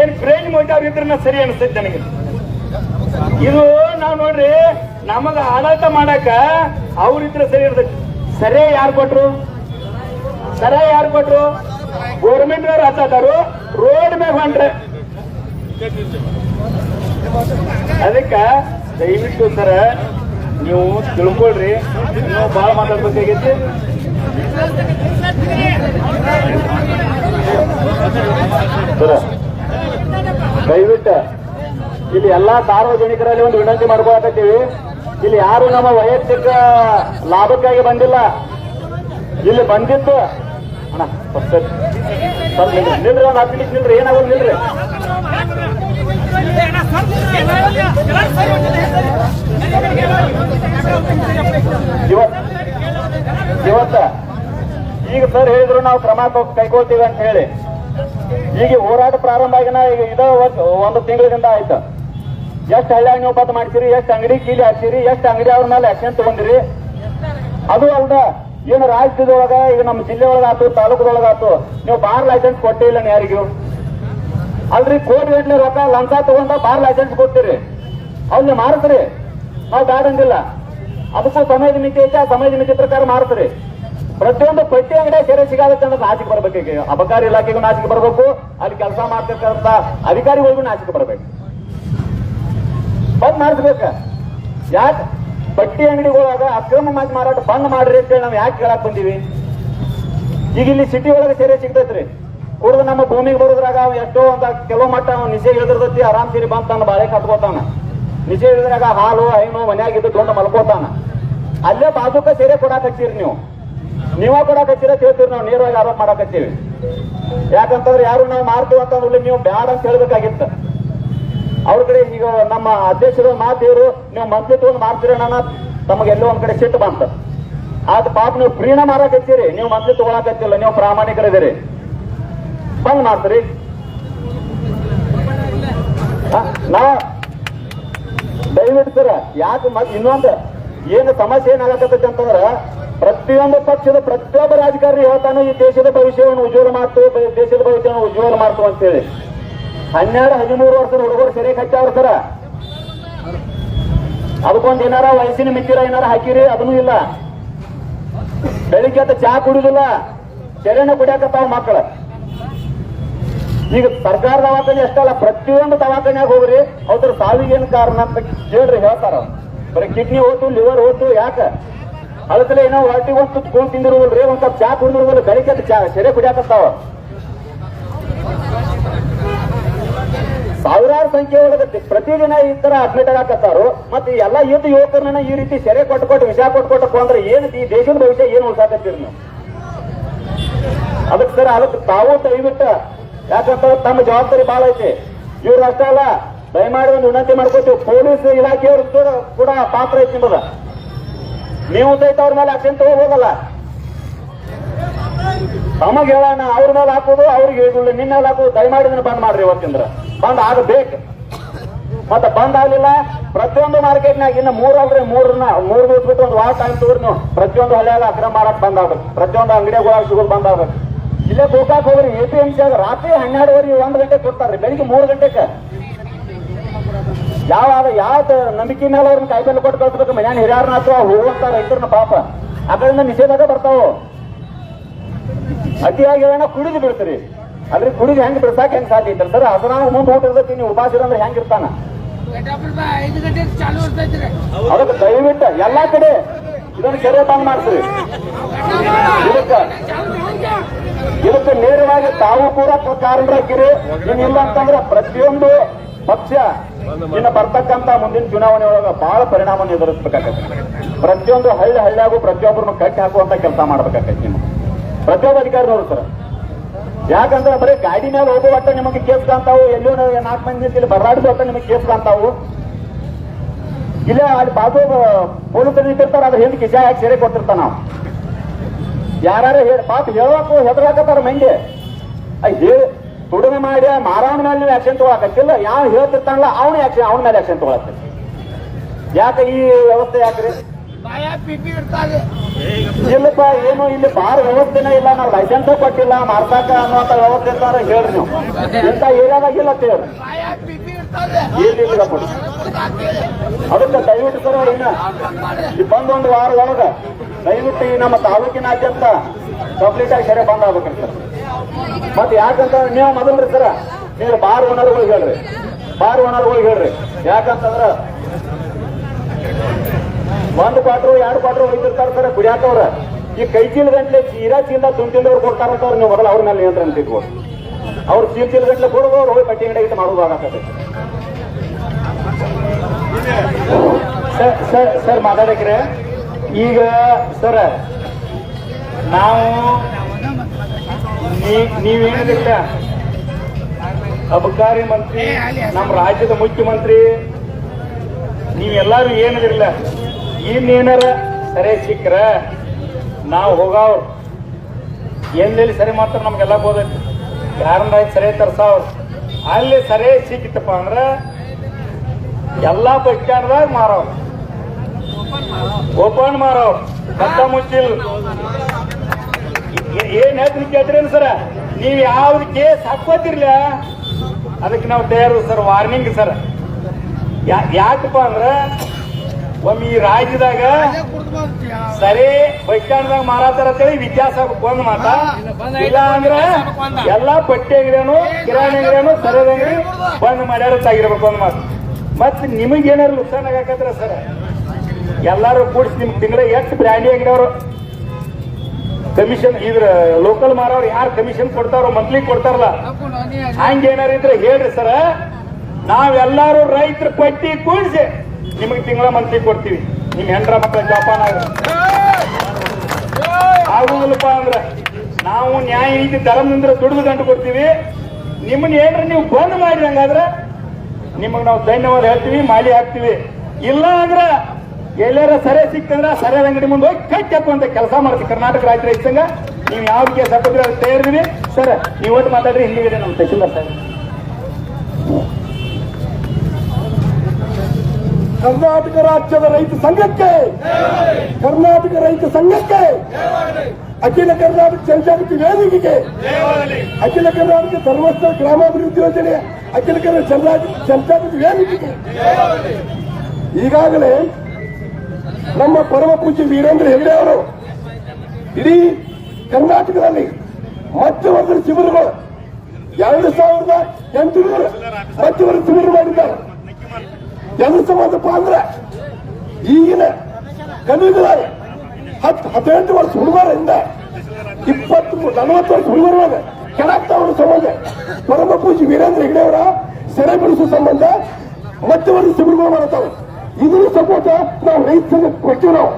Speaker 4: ಏನ್ ಫ್ರೆಂಡ್ ಮೋಟಾರ್ ಇದ್ರೆ ಸರಿ ಅನಿಸ್ತೈತೆ ನನಗೆ. ಇದು ನಾವ್ ನೋಡ್ರಿ ನಮಗ ಆಡಳಿತ ಮಾಡಾಕ ಅವ್ರಿದ್ರೆ ಸರಿ ಇರ್ತೈತಿ ಸರಿ ಯಾರು ಕೊಟ್ರು? ಸರಿ ಯಾರು ಕೊಟ್ರು? ಗೋರ್ಮೆಂಟ್ ಅವ್ರು ಹತ್ತಾರು ರೋಡ್ ಮೇಲೆ ಹೊಂಟ್ರೆ. ಅದಕ್ಕ ದಯವಿಟ್ಟು ಸರ, ನೀವು ತಿಳ್ಕೊಳ್ರಿ, ನೀವು ಭಾಳ ಮಾತಾಡ್ಬೇಕಾಗೈತಿ. ದಯವಿಟ್ಟು ಇಲ್ಲಿ ಎಲ್ಲಾ ಸಾರ್ವಜನಿಕರಲ್ಲಿ ಒಂದು ವಿನಂತಿ ಮಾಡ್ಕೊಳಕತ್ತೀವಿ. ಇಲ್ಲಿ ಯಾರು ನಮ್ಮ ವೈಯಕ್ತಿಕ ಲಾಭಕ್ಕಾಗಿ ಬಂದಿಲ್ಲ. ಇಲ್ಲಿ ಬಂದಿತ್ತು ಅಣ್ಣ ನಿಲ್ರಿ. ಒಂದು ಹತ್ತು ನಿಮಿಷ ನಿಲ್ರಿ, ಏನಾಗೋದು ನಿಲ್ರಿ. ಇವತ್, ಇವತ್ತ ಈಗ ಸರ್ ಹೇಳಿದ್ರು ನಾವು ಕ್ರಮ ಕೈಗೊಳ್ತೀವಿ ಅಂತ ಹೇಳಿ. ಈಗ ಹೋರಾಟ ಪ್ರಾರಂಭ ಆಗಿನ ಈಗ ಇದ ಒಂದು ತಿಂಗಳಿಂದ ಆಯ್ತು. ಎಷ್ಟು ಹಳ್ಳಿಯಾಗ ನೀವು ಬಂದ್ ಮಾಡ್ತೀರಿ? ಎಷ್ಟು ಅಂಗಡಿ ಕೀಲಿ ಹಾಕ್ತೀರಿ? ಎಷ್ಟು ಅಂಗಡಿ ಅವ್ರ ಮೇಲೆ ಆಕ್ಷನ್ ತಗೊಂಡಿರಿ? ಅದು ಅಲ್ದ, ಏನು ರಾಜ್ಯದೊಳಗ, ಈಗ ನಮ್ಮ ಜಿಲ್ಲೆ ಒಳಗಾತು ತಾಲೂಕದೊಳಗಾತು, ನೀವು ಬಾರ್ ಲೈಸೆನ್ಸ್ ಕೊಟ್ಟಿಲ್ಲ ಯಾರಿಗೂ. ಅಲ್ರಿ, ಕೋಟಿ ಗಂಟ್ಲೆ ರೊಕ್ಕ ಲಂಚ ತಗೊಂಡ ಬಾರ್ ಲೈಸೆನ್ಸ್ ಕೊಡ್ತೀರಿ. ಅವ್ನ ಮಾರತ್ರಿ? ನಾವು ಬ್ಯಾಡಂಗಿಲ್ಲ ಅದಕ್ಕೂ ಸಮಯದ ಮಿತಿ ಐತೆ, ಆ ಸಮಯದ ಮಿತಿ ಪ್ರಕಾರ ಮಾರತ್ರಿ. ಪ್ರತಿಯೊಂದು ಪಟ್ಟಿ ಅಂಗಡಿ ಸೆರೆ ಸಿಗಾಗುತ್ತೆ ಅಂದ್ರೆ ನಾಚಿಕೆ ಬರ್ಬೇಕು ಅಬಕಾರಿ ಇಲಾಖೆಗೂ ನಾಚಿಕೆ ಬರಬೇಕು, ಅಲ್ಲಿ ಕೆಲಸ ಮಾಡ್ತಿರ್ತಕ್ಕಂಥ ಅಧಿಕಾರಿಗಳಿಗೂ ನಾಚಿಕೆ ಬರ್ಬೇಕು. ಬಂದ್ ಮಾಡಿಸ್ಬೇಕ. ಯಾಕೆ? ಬಟ್ಟಿ ಅಂಗಡಿಗಳಾಗ ಅಕ್ರಮ ಮಾತಿ ಮಾರಾಟ ಬಂದ್ ಮಾಡ್ರಿ ಅಂತೇಳಿ ನಾವು ಯಾಕೆ ಕೇಳಕ್ ಬಂದೀವಿ? ಈಗ ಇಲ್ಲಿ ಸಿಟಿ ಒಳಗೆ ಸೇರೆ ಸಿಗ್ತೈತ್ರಿ. ಕುಡ್ದು ನಮ್ಮ ಭೂಮಿಗೆ ಬರೋದ್ರಾಗ ಅವ್ ಎಷ್ಟೋ ಅಂತ ಕೆಲವು ಮಟ್ಟ ಅವ್ನು ನಿಸೆ ಇಳಿದಿರ್ತೈತಿ ಆರಾಮ್ ಸಿರಿ ಬಂತ ತನ್ನ ಬಾಳೆ ಕಟ್ಕೋತಾನ. ನಿಸೆ ಇಳಿದ್ರಾಗ ಹಾಲು, ಹೈನು, ಮನ್ಯಾಗ ಇದ್ದು ತೊಗೊಂಡು ಮಲ್ಕೋತಾನ. ಅಲ್ಲೇ ಬಾಜುಕ ಸೇರೆ ಕೊಡಾಕ್ ಹಚ್ಚಿರಿ ನೀವು. ನೀವ ಕೊಡಾಕ್ ಹಚ್ಚಿರ ಹೇಳ್ತೀರಿ ನಾವು, ನೇರವಾಗಿ ಆರೋಪ ಮಾಡಕ್ ಹತ್ತೀವಿ ಯಾಕಂತಂದ್ರೆ ಯಾರು ನಾವು ಮಾರ್ತೀವಿ ಅಂತಂದ್ರೆ ನೀವು ಬ್ಯಾಡ್ ಅಂತ ಹೇಳ್ಬೇಕಾಗಿತ್ತು. ಅವ್ರ ಕಡೆ ಈಗ ನಮ್ಮ ಅಧ್ಯಕ್ಷರು ಮಾತೇವರು ನೀವು ಮಂತ್ಲಿ ತಗೊಂಡು ತಮಗೆ ಎಲ್ಲೋ ಒಂದ್ ಕಡೆ ಸಿಟ್ಟು ಬಂತ. ಆದ ಪಾಪ ನೀವು ಪ್ರೀಣ ಮಾಡಾಕತ್ತೀರಿ ನೀವು ಮಂತ್ಲಿ ತಗೊಳಕತ್ತಿಲ್ಲ. ನೀವು ಪ್ರಾಮಾಣಿಕರಿದ್ದೀರಿ. ಬಂದ್ ಮಾಡ್ತೀರಿ? ನಾ ದಯವಿಟ್ಟು ಸರ್, ಯಾಕೆ ಮತ್ ಇನ್ನೊಂದು ಏನು ಸಮಸ್ಯೆ ಏನಾಗತ್ತೈತಿ ಅಂತಂದ್ರ, ಪ್ರತಿಯೊಂದು ಪಕ್ಷದ ಪ್ರತಿಯೊಬ್ಬ ರಾಜಕಾರಣಿ ಹೇಳ್ತಾನೆ, ಈ ದೇಶದ ಭವಿಷ್ಯವನ್ನು ಉಜ್ವಲ ಮಾಡ್ತು ದೇಶದ ಭವಿಷ್ಯವನ್ನು ಉಜ್ವಲ ಮಾಡ್ತು ಅಂತೇಳಿ. ಹನ್ನೆರಡು, ಹದಿಮೂರು ವರ್ಷದ ಹುಡುಗರು ಸೆರೆ ಕಚ್ಚಾವ್ರ ಸರ. ಅದಕ್ಕೊಂದು ಏನಾರ ವಯಸ್ಸಿನ ಮಿತಿರ ಏನಾರ ಹಾಕಿರಿ, ಅದನ್ನೂ ಇಲ್ಲ. ಬೆಳಿಗ್ಗೆ ಚಾ ಕುಡಿದಿಲ್ಲ, ಸೆರೆನ ಕುಡಿಯಾಕತ್ತಾವ ಮಕ್ಕಳ ಈಗ ಸರ್ಕಾರ ದವಾಖಾನೆ ಅಷ್ಟಲ್ಲ ಪ್ರತಿಯೊಂದು ದವಾಖಾನ್ಯಾಗ ಹೋಗ್ರಿ, ಅವ್ರ ಸಾವಿಗೆ ಏನು ಕಾರಣ ಅಂತ ಕೇಳ್ರಿ, ಹೇಳ್ತಾರ ಬರೀ ಕಿಡ್ನಿ ಹೋತು, ಲಿವರ್ ಹೋತು, ಯಾಕ? ಅದಕ್ಕೆ ಏನೋ ಹೊರಟಿ ಒಂದು ಕೂಳ್ ತಿಂದಿರುವಲ್ರಿ ಒಂದ್ ಸ್ವಲ್ಪ ಚಾ ಕುಡಿದಿರುವಲ್ಲ ಬೆಳಿಗ್ಗೆ ಚಾ, ಸೆರೆ ಕುಡಿಯಾಕತ್ತಾವ. ಸಾವಿರಾರು ಸಂಖ್ಯೆ ಒಳಗೆ ಪ್ರತಿದಿನ ಈ ತರ ಅಡ್ಮಿಟ್ ಆಗಕತ್ತಾರು ಮತ್ತೆ ಎಲ್ಲ ಯುದ್ಧ ಯುವಕರನ್ನ ಈ ರೀತಿ ಸೆರೆ ಕೊಟ್ಟು ಕೊಟ್ಟು ವಿಷ ಕೊಟ್ಟು ಕೊಟ್ಟು ಅಂದ್ರೆ ಏನು ಈ ದೇಶದ ಭವಿಷ್ಯ ಏನು ಉಳ್ಸಾಕತ್ತೀರಿ ನೀವು? ಅದಕ್ಕೆ ಸರ್, ಅದಕ್ಕೆ ತಾವು ದಯವಿಟ್ಟ, ಯಾಕಂತ ತಮ್ಮ ಜವಾಬ್ದಾರಿ ಬಹಳ ಐತಿ. ಇವ್ರು ಅಷ್ಟೇ ಅಲ್ಲ, ದಯಮಾಡಿ ಒಂದು ವಿನಂತಿ ಮಾಡ್ಕೊತೀವಿ. ಪೊಲೀಸ್ ಇಲಾಖೆಯವ್ರ ಕೂಡ- ಕೂಡ ಪಾತ್ರ ಐತಿ ನಿಮ್ಮದ. ನೀವು ಸಹಿತ ಅವ್ರ ಮೇಲೆ ಅಕ್ಷನ್ ತಗೋಬೋದಲ್ಲ ತಮಗೆ ಹೇಳೋಣ ಅವ್ರ ಮೇಲೆ ಹಾಕೋದು, ಅವ್ರಿಗೆ ಹೇಳಿಲ್ಲ ನಿನ್ನ ಮೇಲೆ ಹಾಕೋದು ದಯಮಾಡಿದ್ರೆ ಬಂದ್ ಮಾಡ್ರಿ ಇವತ್ತಿಂದ್ರ ಬಂದ್ ಆಗಬೇಕು.
Speaker 1: ಮತ್ತೆ ಬಂದ್ ಆಗ್ಲಿಲ್ಲ, ಪ್ರತಿಯೊಂದು ಮಾರ್ಕೆಟ್ನಾಗ ಇನ್ನು ಮೂರಲ್ರಿ ಮೂರನ್ನ ಮೂರ್ ದಿವಸ ಬಿಟ್ಟು ಒಂದು ವಾರ ಟೈಮ್ ತೋರಿ ನೀವು ಪ್ರತಿಯೊಂದು ಹಳ್ಳಿಯಾಗ ಅಕ್ರಮ ಮಾರಾಟ ಬಂದ್ ಆಗ್ಬೇಕು. ಪ್ರತಿಯೊಂದು ಅಂಗಡಿಯಾಗ ಸಿಗೋದು ಬಂದ್ ಆಗ್ಬೇಕು. ಇಲ್ಲೇ ಗೋಕಾಕ್ ಹೋಗ್ರಿ, ಎ ಪಿ ಎಂ ಸಿ ರಾತ್ರಿ ಹನ್ನೆರಡುವರೆ ಒಂದ್ ಗಂಟೆ ಕೊಡ್ತಾರ್ರಿ, ಬೆಳಿಗ್ಗೆ ಮೂರು ಗಂಟೆಗೆ ಯಾವ ಯಾವ ನಂಬಿಕೆ ಮೇಲೆ ಅವ್ರನ್ನ ಕಾಯಿಪಲ್ಲೆ ಕೊಟ್ಟು ಕಳ್ಸ್ಬೇಕು, ಮನ್ಯಾನ ಹಿರಿಯರ್ನ ಅಥವಾ ಹೋಗುವಂತ ರೈತರನ್ನ ಪಾಪ. ಅದರಿಂದ ನಿಷೇಧಾಗ ಬರ್ತಾವು. ಅತಿಯಾಗಿ ಏನ ಕುಡಿದು ಬಿಡ್ತೀರಿ. ಅದ್ರಿ ಕುಡಿದು ಹೆಂಗ್ ಬಿಡ್ಸಾಕ್ ಹೆಂಗ್ ಸಾಧ್ಯ ಐತ್ರಿ ಸರ್? ಅದು ನಾವು ಮುಂದೆ ಹೋಗಿರ್ತೈತಿ ನೀವು ಉಪಾಸ ಇರಂದ್ರೆ ಹೆಂಗ್ ಇರ್ತಾನ? ಅದಕ್ಕೆ ದಯವಿಟ್ಟು ಎಲ್ಲಾ ಕಡೆ ಇದನ್ನ ಕೆರೆ ಬಂದ್ ಮಾಡ್ತೀರಿ. ಇದಕ್ಕ ನೇರವಾಗಿ ತಾವು ಕೂಡ ಕಾರಣರಾಗಿರಿ. ಇಲ್ಲ ಅಂತಂದ್ರೆ ಪ್ರತಿಯೊಂದು ಪಕ್ಷ ಇನ್ನು ಬರ್ತಕ್ಕಂತ ಮುಂದಿನ ಚುನಾವಣೆ ಒಳಗ ಬಹಳ ಪರಿಣಾಮ ಎದುರಿಸ್ಬೇಕಾಗತ್ತೆ. ಪ್ರತಿಯೊಂದು ಹಳ್ಳಿ ಹಳ್ಳಿಯಾಗೂ ಪ್ರತಿಯೊಬ್ಬರನ್ನು ಕಟ್ಟಿ ಹಾಕುವಂತ ಕೆಲಸ ಮಾಡ್ಬೇಕಾಗತ್ತೆ ನೀವು ಪ್ರತಿಯೊಬ್ಬ ಅಧಿಕಾರಿನವರು ಸರ್. ಯಾಕಂದ್ರೆ ಬರೀ ಗಾಡಿ ಮೇಲೆ ಹೋಗೋ ಒಟ್ಟ ನಿಮಗೆ ಕೇಸ್ ಕಾಣ್ತಾವು, ಎಲ್ಲೋ ನಾಲ್ಕು ಮಂದಿ ಇಲ್ಲಿ ಬರಲಾಡಿದ ಒಟ್ಟ ನಿಮಗೆ ಕೇಸ್ ಕಾಣ್ತಾವು. ಇಲ್ಲ ಅಲ್ಲಿ ಬಾಜು ಪೊಲೀಸರು ನಿಂತಿರ್ತಾರ, ಅದ್ರ ಹಿಂದೆ ಕಿಜಾ ಹಾಕಿ ಸೇರೆ ಕೊಟ್ಟಿರ್ತಾನ ನಾವು. ಯಾರು ಹೇಳಿ, ಪಾಪ ಹೇಳಬೇಕು ಹೆದರಾಕತ್ತಾರ ಮಂದಿ. ಹೇಳಿ ತುಡುಮೆ ಮಾಡಿ ಮಾರಾವಣ ಮೇಲೆ ನೀವು ಆಕ್ಷನ್ ತಗೊಳಕತ್ತಿಲ್ಲ. ಯಾವ ಹೇಳ್ತಿರ್ತಾನಲ್ಲ, ಅವನ ಆಕ್ಷನ್ ಅವನ ಮೇಲೆ ಆಕ್ಷನ್ ತಗೊಳತ್ತೆ. ಯಾಕೆ ಈ ವ್ಯವಸ್ಥೆ ಯಾಕ್ರಿ? ಇಲ್ಲಪ್ಪ ಏನು ಇಲ್ಲಿ ಬಾರ್ ವ್ಯವಸ್ಥೆನೇ ಇಲ್ಲ ನಾವು ಲೈಸೆನ್ಸ್ ಕೊಟ್ಟಿಲ್ಲ ಮಾರ್ತಾಕ ಅನ್ನುವಂತ ವ್ಯವಸ್ಥೆ ಇರ್ತಾರ ಹೇಳ್ರಿ ನೀವು. ಇಂಥ ಏರಿಯಾದಾಗ ಇಲ್ಲ ಅಂತ ಹೇಳ್ರಿ
Speaker 2: ಬಾಯ ಪಿಪಿ ಇರ್ತಾರೆ
Speaker 1: ಇಲ್ಲಿ ಇಲ್ಲ ಅದಕ್ಕೆ ದಯವಿಟ್ಟು ಸರ್ ಇನ್ನ ಒಂದು ವಾರ ಒಳಗ ದಯವಿಟ್ಟು ಈ ನಮ್ಮ ತಾಲೂಕಿನಾದ್ಯಂತ ಕಂಪ್ಲೀಟ್ ಆಗಿ ಸರಿ ಬಂದ್ ಆಗ್ಬೇಕ್ರಿ ಸರ್. ಮತ್ತೆ ಯಾಕಂತ ನೀವು ಮೊದಲ್ರಿ ಸರ ನೀವು ಬಾರ್ ಓನರ್ಗಳು ಹೇಳ್ರಿ. ಬಾರ್ ಓನರ್ಗಳು ಹೇಳ್ರಿ. ಯಾಕಂತಂದ್ರ ಒಂದ್ ಕ್ವಾಟ್ರು, ಎರಡು ಕ್ವಾಟ್ರು ಒಯ್ದಿರ್ತಾರ ಸರ್ ಕುಡಿಯಾಕವ್ರ ಈ ಕೈ ಚೀಲ ಗಂಟ್ಲೆ ಚೀರಾ ಚೀಲ ತುಂಬಿದವ್ರು ಕೊಡ್ತಾರಂತವ್ರು ನೀವು ಮೊದಲು ಅವ್ರ ಮೇಲೆ ನಿಯಂತ್ರಣ ಇಟ್ಕೋ ಅವ್ರು ಚೀಲ ಗಂಟ್ಲೆ ಕೊಡುವವ್ರು ಅವ್ರು ಹೋಗಿ ಅಂಗಡಿ ಮಾಡೋದು ಆಗತ್ತೆ. ಸರ್ ಸರ್ ಸರ್ ಮಾತಾಡಕ್ರೆ ಈಗ ಸರ್, ನಾವು ನೀವೇನಿದಿಲ್ಲ ಅಬಕಾರಿ ಮಂತ್ರಿ ನಮ್ಮ ರಾಜ್ಯದ ಮುಖ್ಯಮಂತ್ರಿ, ನೀವೆಲ್ಲರೂ ಏನಿದಿರಲ್ಲ ಇನ್ನೇನಾರ ಸರಿ ಸಿಕ್ಕ್ರ ನಾವು ಹೋಗವ್ರು. ಎಲ್ಲೆಲ್ಲಿ ಸರಿ ಮಾತ್ರ ನಮ್ಗೆಲ್ಲ ಬೋದೈತಿ ಯಾರನ್ನ ಸರಿ ತರ್ಸಾವ್ರು. ಅಲ್ಲಿ ಸರಿ ಸಿಕ್ಕಿತ್ತಪ್ಪ ಅಂದ್ರೆ ಎಲ್ಲಾ ಬಸ್ಟ್ಯಾಂಡ್ದಾಗ ಮಾರವ್ ಓಪನ್ ಮಾರವ್ ಕಟ್ಟ ಮುಚ್ಚಿಲ್. ಏನ್ ಹೇಳ್ತೀನಿ ಕೇಳ್ತೀರೇನು ಸರ? ನೀವ್ ಯಾವ್ದು ಕೇಸ್ ಹಾಕೋತಿರ್ಲ ಅದಕ್ಕೆ ನಾವು ತಯಾರು ಸರ್ ವಾರ್ನಿಂಗ್ ಸರ್ ಯಾಕಪ್ಪ ಅಂದ್ರ ಒಮ್ಮೆ ಈ ರಾಜ್ಯದಾಗ ಸರಿ ಬಸ್ ಸ್ಟ್ಯಾಂಡ್ದಾಗ ಮಾರಾತಾರ ಅಂತೇಳಿ ವ್ಯತ್ಯಾಸ ಆಗ್ಬೇಕು ಒಂದ್ ಮಾತ ಇಲ್ಲ ಅಂದ್ರ ಎಲ್ಲಾ ಬಟ್ಟೆ ಅಂಗಡಿಯನು ಕಿರಾಣಿ ಅಂಗಡಿಯನ್ನು ಸರದ ಅಂಗಡಿ ಬಂದ್ ಮಾಡ್ಯಾರ ತಾಗಿರ್ಬೇಕು ಒಂದ್ ಮಾತು. ಮತ್ ನಿಮಗ್ ಏನಾರು ನುಕ್ಸಾನ್ ಆಗಾಕತ್ರ ಸರ್? ಎಲ್ಲಾರು ಕೂಡ್ಸಿ ನಿಮ್ ತಿಂಗಳ ಎಷ್ಟು ಬ್ರ್ಯಾಂಡಿ ಅಂಗಡಿಯವರು? ಕಮಿಷನ್ ಇದ್ರ ಲೋಕಲ್ ಮಾರೋರು ಯಾರು ಕಮಿಷನ್ ಕೊಡ್ತಾರೋ ಮಂತ್ಲಿ ಕೊಡ್ತಾರಲ್ಲ? ಹಂಗೇನಾರ ಇದ್ರೆ ಹೇಳ್ರಿ ಸರ. ನಾವೆಲ್ಲಾರು ರೈತರ ಪಟ್ಟಿ ಕೂಡಿಸಿ ನಿಮಗೆ ತಿಂಗಳ ಮಂತ್ಲಿ ಕೊಡ್ತೀವಿ. ನಿಮ್ ಹೆಂಡ್ರ ಮಕ್ಕಳ ಜೋಪಾನ ಆಗುದಿಲ್ಲಪ್ಪ ಅಂದ್ರೆ ನಾವು ನ್ಯಾಯ ನೀತಿ ಧರ್ಮದಿಂದ ದುಡಿದು ಗಂಟು ಕೊಡ್ತೀವಿ. ನಿಮ್ಮನ್ನ ಏನ್ರ ನೀವು ಬಂದ್ ಮಾಡಿ ಹಂಗಾದ್ರೆ ನಿಮಗ್ ನಾವು ಧನ್ಯವಾದ ಹೇಳ್ತೀವಿ, ಮಾಲಿ ಹಾಕ್ತಿವಿ. ಇಲ್ಲ ಅಂದ್ರೆ ಎಲ್ಲಾರ ಸರಿ ಸಿಕ್ತಂದ್ರ ಸರಿ ಅಂಗಡಿ ಮುಂದೆ ಹೋಗಿ ಕಟ್ಟಿ ಹಾಕುವಂತ ಕೆಲಸ ಮಾಡ್ತೀವಿ. ಕರ್ನಾಟಕ ರಾಜ್ಯ ರೈತ ಸಂಘ. ನೀವು ಯಾವ ಕೇಸ್ ಹಾಕಿದ್ರೆ ಅದು ಸರ್, ನೀವು ಒಟ್ಟು ಮಾತಾಡ್ರಿ ಹಿಂದಿಗಿದೆ ನಮ್ಮ ತಹಶೀಲ್ದಾರ್ ಸರ್
Speaker 5: ಕರ್ನಾಟಕ ರಾಜ್ಯದ ರೈತ ಸಂಘಕ್ಕೆ, ಕರ್ನಾಟಕ ರೈತ ಸಂಘಕ್ಕೆ, ಅಖಿಲ ಕರ್ನಾಟಕ ಜನಜಾಗೃತಿ ವೇದಿಕೆಗೆ, ಅಖಿಲ ಕರ್ನಾಟಕ ಸರ್ವಸ್ವ ಗ್ರಾಮಾಭಿವೃದ್ಧಿ ಯೋಜನೆ ಅಖಿಲ ಕರ್ನಾಟಕ ಜನಜಾಗೃತಿ ವೇದಿಕೆಗೆ. ಈಗಾಗಲೇ ನಮ್ಮ ಪರಮ ಪೂಜ್ಯ ವೀರೇಂದ್ರ ಹೆಗಡೆ ಅವರು ಇಡೀ ಕರ್ನಾಟಕದಲ್ಲಿ ಮಧ್ಯವರ್ಗದ ಶಿಬಿರಗಳು, ಎರಡು ಸಾವಿರದ ಎಂಟುನೂರು ಮಧ್ಯವರ್ಗ ಶಿಬಿರ ಮಾಡಿದ್ದಾರೆ. ಸಂಬಂಧಪ್ಪ ಅಂದ್ರೆ ಈಗಿನ ಕಲಿಯುಗದಾಗ ಹತ್ತು ಹದಿನೆಂಟು ವರ್ಷ ಹುಡುಗರಿಂದ ಇಪ್ಪತ್ತು ನಲವತ್ತು ವರ್ಷ ಹುಡುಗರ ಕೆಳಾಗ್ತಾವ್ರ ಸಂಬಂಧ ಪರಮ ಪೂಜೆ ವೀರೇಂದ್ರ ಹೆಗ್ಡೆ ಅವರ ಸೆರೆ ಬಿಡಿಸುವ ಸಂಬಂಧ ಮಧ್ಯವರ್ಗ ಶಿಬಿರಗಳು ಮಾಡುತ್ತವೆ ಇದ್ರ ಸಪೋರ್ಟ್ ನಾವು ರೈತರಿಗೆ ಕೊಡ್ತೀವಿ ನಾವು.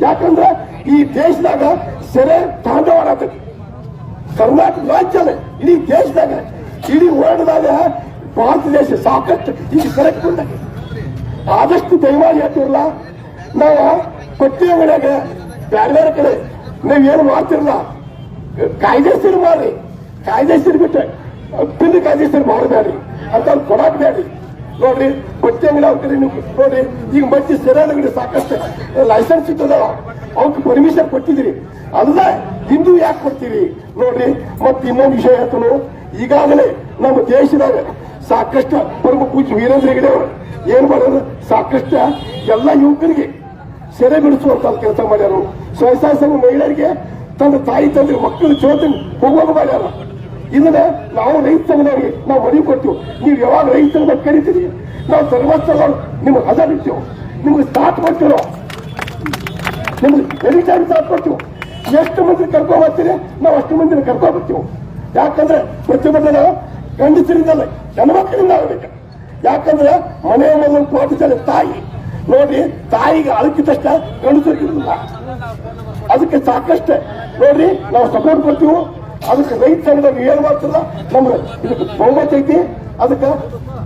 Speaker 5: ಯಾಕಂದ್ರೆ ಈ ದೇಶದಾಗ ಸೆರೆ ತಾಂಡವಾಡ ಕರ್ನಾಟಕ ರಾಜ್ಯದ ಇಡೀ ದೇಶದಾಗ, ಇಡೀ ವರ್ಲ್ಡ್ದಾಗ ಭಾರತ ದೇಶ ಸಾಕಷ್ಟು ಈಗ ಸೆರೆ ಆದಷ್ಟು ದಯವಾಗಿ ಹೇಳ್ತಿರಲ್ಲ. ನಾವು ಕೊಟ್ಟಿಯ ಅಂಗಡಿಯಾಗ ಬೇರೆ ಬೇರೆ ಕಡೆ ನೀವೇನು ಮಾಡ್ತಿರಲ್ಲ ಕಾಯ್ದೆಸ್ತಿರು ಮಾಡ್ರಿ ಕಾಯ್ದೆಸ್ತಿರು ಬಿಟ್ಟೆ ಪಿನ್ ಕಾಯ್ದೆಸ್ತಿರು ಮಾಡಬೇಡ್ರಿ ಅಂತ ಕೊಡಕ್ ಬೇಡ್ರಿ ನೋಡ್ರಿ ಬಟ್ಟೆ ಅಂಗಡಿ ಅವ್ರ ನೀವು ನೋಡ್ರಿ ಈಗ ಮತ್ತೆ ಸರಿಯಾದ ಅಂಗಡಿ ಸಾಕಷ್ಟು. ಲೈಸೆನ್ಸ್ ಇತ್ತದ ಅವ್ರಿಗೆ ಪರ್ಮಿಷನ್ ಕೊಟ್ಟಿದ್ರಿ ಅಲ್ಲ ಹಿಂದೂ ಯಾಕೆ ಕೊಡ್ತೀರಿ? ನೋಡ್ರಿ, ಮತ್ತೆ ಇನ್ನೊಂದು ವಿಷಯ ಹೇಳ್ತಾನು. ಈಗಾಗಲೇ ನಮ್ಮ ದೇಶದಾಗ ಸಾಕಷ್ಟು ಪ್ರಮುಖ ಪೂಜೆ ವೀರೇಂದ್ರ ಹೆಗಡೆ ಅವರು ಏನ್ ಮಾಡೋದು? ಸಾಕಷ್ಟು ಎಲ್ಲ ಯುವಕರಿಗೆ ಸೆರೆ ಬಿಡಿಸುವಂತ ಕೆಲಸ ಮಾಡ್ಯಾರು. ಸ್ವಸಹಾಯ ಸಂಘ ಮಹಿಳೆಯರಿಗೆ ತನ್ನ ತಾಯಿ ತಂದೆ ಮಕ್ಕಳ ಜೊತೆ ಹೋಗುವಾಗ ಮಾಡ್ಯಾರ. ಇದನ್ನ ನಾವು ರೈತ ಸಂಘದವ್ರಿಗೆ ನಾವು ಮನವಿ ಕೊಡ್ತೀವಿ ನೀವು ಯಾವಾಗ ರೈತ ಸಂಘ ಕರಿತೀರಿ? ನಾವು ಧರ್ಮಸ್ಥಳ ನಿಮ್ಗೆ ಹದ ಬಿಡ್ತೀವಿ ನಿಮ್ಗೆ ಸ್ಟಾರ್ಟ್ ಮಾಡ್ತೀರೋ ನಿಮ್ಗೆ ಎನಿ ಟೈಮ್ ಸ್ಟಾರ್ಟ್ ಮಾಡ್ತೀವಿ ಎಷ್ಟು ಮಂದಿ ಕರ್ಕೊಂಡ್ ಬರ್ತೀರಿ? ನಾವು ಅಷ್ಟು ಮಂದಿನ ಕರ್ಕೊಂಡ್ ಬರ್ತೀವಿ. ಯಾಕಂದ್ರೆ ಪ್ರತಿಭಟನೆ ಗಂಡಸರಿಂದಲ್ಲ ಹೆಣ್ಮಕ್ಳಿಂದ ಆಗ್ಬೇಕು. ಯಾಕಂದ್ರೆ ಮನೆಯ ಮನೆ ಪಾಠಶಾಲೆ ತಾಯಿ ನೋಡ್ರಿ ತಾಯಿಗೆ ಅಳಕಿದಷ್ಟ ಗಂಡಸರಿಗಿಲ್ಲ ಅದಕ್ಕೆ ಸಾಕಷ್ಟು. ನೋಡ್ರಿ, ನಾವು ಸಪೋರ್ಟ್ ಕೊಡ್ತೀವಿ, ಅದಕ್ಕೆ ರೈತ ಸಂಘದಲ್ಲಿ ಏನ್ ಮಾಡ್ತದ ನಮ್ಗೆ ಇದಕ್ಕೆ ಬಹುಮತ ಐತಿ. ಅದಕ್ಕೆ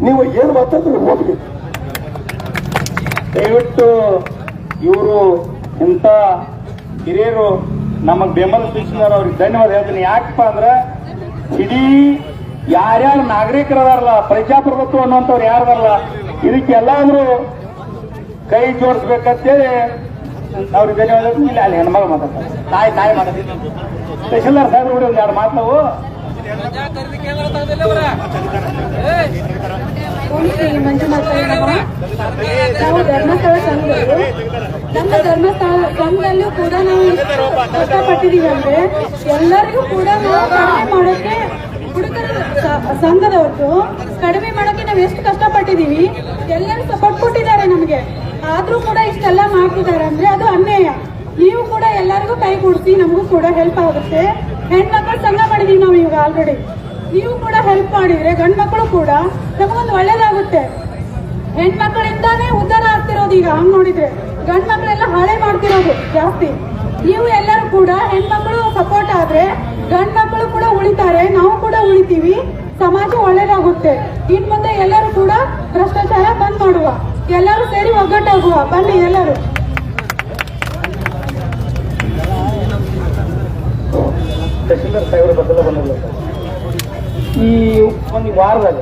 Speaker 5: ನೀವು ಏನ್ ಮಾತಾಡ್ತಾರೆ ಹೋಗ್ಬೇಕು.
Speaker 1: ದಯವಿಟ್ಟು ಇವರು ಇಂಥ ಹಿರಿಯರು ನಮಗ್ ಬೆಂಬಲ ಸೂಚಿಸಿದಾರ ಅವ್ರಿಗೆ ಧನ್ಯವಾದ ಹೇಳ್ತೀನಿ. ಯಾಕಪ್ಪ ಅಂದ್ರೆ, ಇಡೀ ಯಾರ್ಯಾರು ನಾಗರಿಕರದಾರಲ್ಲ, ಪ್ರಜಾಪ್ರಭುತ್ವ ಅನ್ನುವಂಥವ್ರು ಯಾರದಾರಲ್ಲ ಇದಕ್ಕೆಲ್ಲಾದ್ರೂ ಕೈ ಜೋಡಿಸ್ಬೇಕಂತೇಳಿ ಅವ್ರಿಗೆ ಧನ್ಯವಾದ. ಇಲ್ಲ, ಅಲ್ಲಿ ಹೆಣ್ಮಗಳು ಮಾತಾಡ್ತಾರೆ. ತಾಯಿ ತಾಯಿ ಮಾತಾಡ್ತೀನಿ. ತಹಶೀಲ್ದಾರ್ ಸಾಹೇಬ್ರು ನೋಡಿ ಒಂದು ಎರಡು ಮಾತು ನಾವು.
Speaker 6: ಧರ್ಮಸ್ಥಳ ಸಂಘಗಳು ನಮ್ಮ ಧರ್ಮಸ್ಥಳ ಸಂಘದಲ್ಲೂ ಕೂಡ ನಾವು ಎಷ್ಟು ಕಷ್ಟಪಟ್ಟಿದೀವಿ ಅಂದ್ರೆ ಎಲ್ಲರಿಗೂ ಕೂಡ ನಾವು ಸಂಘದವ್ರದ್ದು ಕಡಿಮೆ ಮಾಡೋಕೆ ನಾವು ಎಷ್ಟು ಕಷ್ಟಪಟ್ಟಿದ್ದೀವಿ. ಎಲ್ಲರೂ ಸಪೋರ್ಟ್ ಕೊಟ್ಟಿದ್ದಾರೆ ನಮಗೆ. ಆದರೂ ಕೂಡ ಇಷ್ಟೆಲ್ಲ ಮಾಡ್ತಿದ್ದಾರೆ ಅಂದರೆ ಅದು ಅನ್ಯಾಯ. ನೀವು ಕೂಡ ಎಲ್ಲರಿಗೂ ಕೈ ಕೊಡಿಸಿ ನಮಗೂ ಕೂಡ ಹೆಲ್ಪ್ ಆಗುತ್ತೆ. ಹೆಣ್ಮಕ್ಳು ಸಂಘ ಮಾಡಿದೀವಿ ನಾವು ಈಗ ಆಲ್ರೆಡಿ ನೀವು ಕೂಡ ಹೆಲ್ಪ್ ಮಾಡಿದರೆ ಗಂಡು ಮಕ್ಕಳು ಕೂಡ ನಮಗೊಂದು ಒಳ್ಳೇದಾಗುತ್ತೆ. ಹೆಣ್ಮಕ್ಳಿಂದಾನೇ ಉದ್ಧಾರ ಆಗ್ತಿರೋದು ಈಗ ಹಂಗೆ ನೋಡಿದ್ರೆ. ಗಂಡು ಮಕ್ಕಳೆಲ್ಲ ಹಾಳೆ ಮಾಡ್ತಿರೋದು ಜಾಸ್ತಿ. ನೀವು ಎಲ್ಲರೂ ಕೂಡ ಹೆಣ್ಮಕ್ಳು ಸಪೋರ್ಟ್ ಆದ್ರೆ ಗಂಡು ಮಕ್ಕಳು ಕೂಡ ಉಳಿತಾರೆ. ನಾವು ಕೂಡ ಉಳಿತೀವಿ. ಸಮಾಜ ಒಳ್ಳೇದಾಗುತ್ತೆ. ಇನ್ ಮುಂದೆ ಎಲ್ಲರೂ ಕೂಡ ಭ್ರಷ್ಟಾಚಾರ ಬಂದ್ ಮಾಡುವ. ಎಲ್ಲರೂ ಸೇರಿ ಒಗ್ಗಟ್ಟಾಗುವ. ಬನ್ನಿ ಎಲ್ಲರೂ.
Speaker 1: ಈ ಒಂದು ವಾರದಾಗ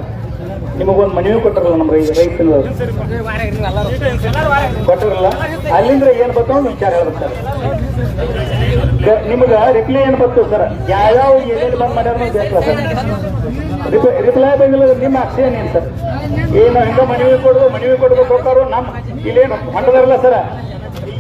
Speaker 1: ನಿಮಗೊಂದು ಮನವಿ ಕೊಟ್ಟರಲ್ಲ ನಮ್ಮ ರೈತರು ಕೊಟ್ಟರಲ್ಲ? ಅಲ್ಲಿಂದ ಏನ್ ಬರ್ತಾವ ಒಂದು ವಿಚಾರ ಹೇಳ್ಬೇಕು ಸರ್. ನಿಮ್ಗೆ ರಿಪ್ಲೈ ಏನ್ ಬರ್ತದೆ ಸರ್? ಯಾವ್ಯಾವ ಏನೇನು ಬಂದ್ ಮಾಡ್ಯಾರ ಬೇಕಲ್ಲ ಸರ್. ರಿಪ್ಲೈ ಬಂದಿಲ್ಲ ನಿಮ್ಮ ಆಸೆ ಏನೇನು ಸರ್? ಏನು ಹೆಂಗ ಮನವಿ ಕೊಡೋದು, ಮನವಿ ಕೊಡ್ಬೇಕು ಕೊಡ್ತಾರೋ ನಮ್ಮ ಇಲ್ಲೇನು ಹೊಂಡದಾರಲ್ಲ ಸರ್.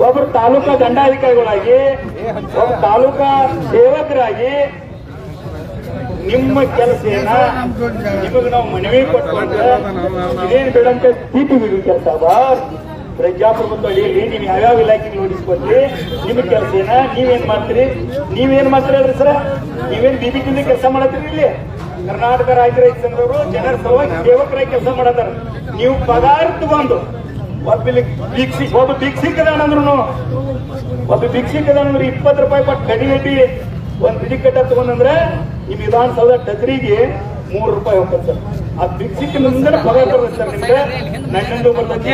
Speaker 1: ಒಬ್ರು ತಾಲೂಕಾ ದಂಡಾಧಿಕಾರಿಗಳಾಗಿ ಒಬ್ಬ ತಾಲೂಕಾ ಸೇವಕರಾಗಿ ನಿಮ್ಮ ಕೆಲಸ ಏನ ನಿಮಗೆ ನಾವು ಮನವಿ ಕೊಟ್ಕೊಂಡ್ರೆ ಇದೇನು ಬೇಡಂತ ಟಿಪಿ ಬಿಡು ಕೆಲಸ ಪ್ರಜಾಪ್ರಭುತ್ವ ಅಡಿಯಲ್ಲಿ ನೀವು ಯಾವ್ಯಾವ ಇಲಾಖೆಗೆ ನೋಡಿಸ್ಕೊಟ್ರಿ ನಿಮ್ಮ ಕೆಲಸ ಏನ ನೀವೇನ್ ಮಾಡ್ತೀರಿ? ನೀವೇನ್ ಮಾಡ್ತೀರಿ ಹೇಳ್ರಿ ಸರ್? ನೀವೇನ್ ಬಿ ಬಿ ಕೆಲಸ ಮಾಡತ್ತೀರಿ ಇಲ್ಲಿ? ಕರ್ನಾಟಕ ರಾಜ್ಯ ರೈತ ಸಂಘದವರು ಜನರ ಸಲುವಾಗಿ ಸೇವಕರಾಗಿ ಕೆಲಸ ಮಾಡತ್ತಾರ. ನೀವು ಪಗಾರ ತಗೊಂಡು ಒಬ್ಬ ಇಲ್ಲಿ ಭಿಕ್ಷಿ ಒಬ್ಬ ಭಿಕ್ಷಿಕದಾನಂದ್ರು ಒಬ್ಬ ಭಿಕ್ಷಿಕದಾನಂದ್ರೆ ಇಪ್ಪತ್ತು ರೂಪಾಯಿ ಕೊಟ್ಟು ಕಡಿಗಟ್ಟಿ ಒಂದ್ ಒಂದು ಕಟ್ಟ ತಗೊಂಡಂದ್ರೆ ಈ ವಿಧಾನಸೌಧ ಟಗರಿಗೆ ಮೂರು ರೂಪಾಯಿ ಹೋಗ್ತದೆ ಸರ್. ಆ ಭಿಕ್ಷಿಕ ಮುಂದೆ ಬರ್ತದೆ ಸರ್ ನಿಮ್ಗೆ. ನನ್ನಂದು ಬರ್ತದೆ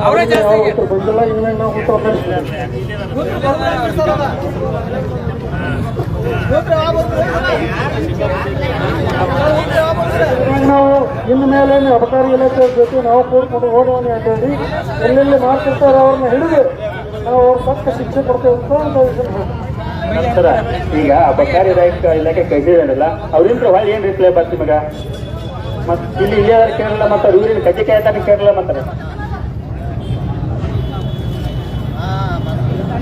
Speaker 1: ಅವ್ರು
Speaker 2: ಜಾಸ್ತಿ.
Speaker 5: ಬಂದಿಲ್ಲ ಇನ್ಮೇಲೆ ನಾವು ನಾವು ಇನ್ನು ಮೇಲೆ ಅಬಕಾರಿ ಇಲಾಖೆ ಜೊತೆ ನಾವು ತೋರಿಕೊಂಡು ಓಡೋಣ ಅಂತ ಹೇಳಿ ಎಲ್ಲೆಲ್ಲಿ ಮಾಡ್ತಿರ್ತಾರೆ ಅವ್ರನ್ನ ಹಿಡಿದು ನಾವು ಅವ್ರ ತಕ್ಕ ಶಿಕ್ಷೆ ಕೊಡ್ತೇವೆ ಅಂತ
Speaker 1: ಸರ ಈಗ ಅಬಕಾರಿ ರೈತ ಇಲಾಖೆ ಕೈದಿದ್ದಾರಲ್ಲ ಅವ್ರಿಂದ ಹೊಳ್ಳಿ ಏನ್ ರಿಪ್ಲೈ ಬರ್ತಿ ಮಗ ಮತ್ತೆ ಇಲ್ಲಿ ಇಲ್ಲೇ ಕೇಳಲ್ಲ, ಮತ್ತೆ ಊರಿನ ಕಜ್ಜಿಕಾಯಿ ತಾನೇ ಕೇಳಲ್ಲ ಮತ್ತೆ